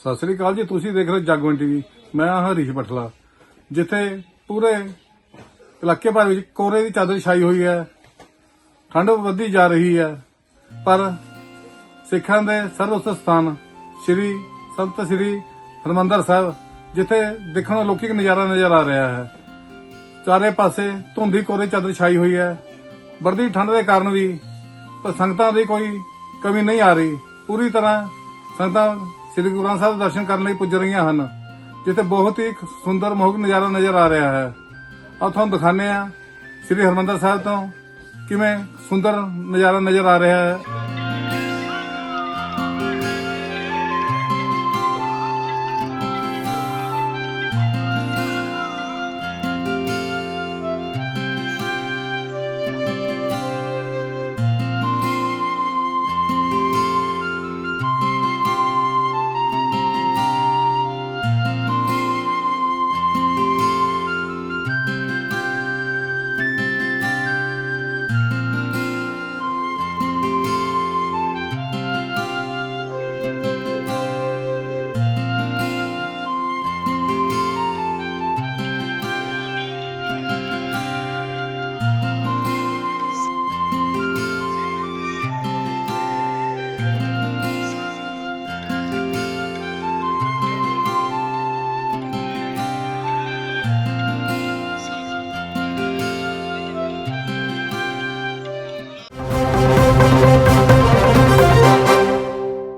ਸਤਿ ਸ੍ਰੀ ਅਕਾਲ ਜੀ, ਤੁਸੀਂ ਦੇਖ ਰਹੇ ਹੋ ਜਗਵੰਤ ਟੀਵੀ ਮੈਂ ਹਾਂ ਹਰੀਸ਼ ਬਠਲਾ ਜਿੱਥੇ ਪੂਰੇ ਇਲਾਕੇ ਭਰ ਵਿੱਚ ਕੋਰੇ ਦੀ ਚਾਦਰ ਛਾਈ ਹੋਈ ਹੈ। ਠੰਡ ਵਧਦੀ ਜਾ ਰਹੀ ਹੈ। ਪਰ ਸਿੱਖਾਂ ਦੇ ਸਰਵਉੱਚ ਸਥਾਨ ਸ੍ਰੀ ਸੰਤ ਸ੍ਰੀ ਹਰਮੰਦਰ ਸਾਹਿਬ, ਜਿੱਥੇ ਦੇਖਣ ਨੂੰ ਲੋਕਿਕ ਨਜ਼ਾਰਾ ਨਜ਼ਰ ਆ ਰਿਹਾ ਹੈ। ਚਾਰੇ ਪਾਸੇ ਧੁੰਦੀ ਕੋਰੇ ਚਾਦਰ ਛਾਈ ਹੋਈ ਹੈ। ਵਰਦੀ ਠੰਡ ਦੇ ਕਾਰਨ ਵੀ ਪਰ ਸੰਗਤਾਂ ਦੀ ਕੋਈ ਕਮੀ ਨਹੀਂ ਆ ਰਹੀ। ਪੂਰੀ ਤਰ੍ਹਾਂ ਸੰਗਤਾਂ ਸ੍ਰੀ ਗੁਰੂ ਗ੍ਰੰਥ ਸਾਹਿਬ ਦੇ ਦਰਸ਼ਨ ਕਰਨ ਲਈ ਪੁੱਜ ਰਹੀਆਂ ਹਨ, ਜਿੱਥੇ ਬਹੁਤ ਹੀ ਸੁੰਦਰ ਮੋਹਕ ਨਜ਼ਾਰਾ ਨਜ਼ਰ ਆ ਰਿਹਾ ਹੈ। ਆ ਤੁਹਾਨੂੰ ਦਿਖਾਣੇ ਆ ਸ੍ਰੀ ਹਰਮੰਦਰ ਸਾਹਿਬ ਤੋਂ ਕਿਵੇਂ ਸੁੰਦਰ ਨਜ਼ਾਰਾ ਨਜ਼ਰ ਆ ਰਿਹਾ ਹੈ।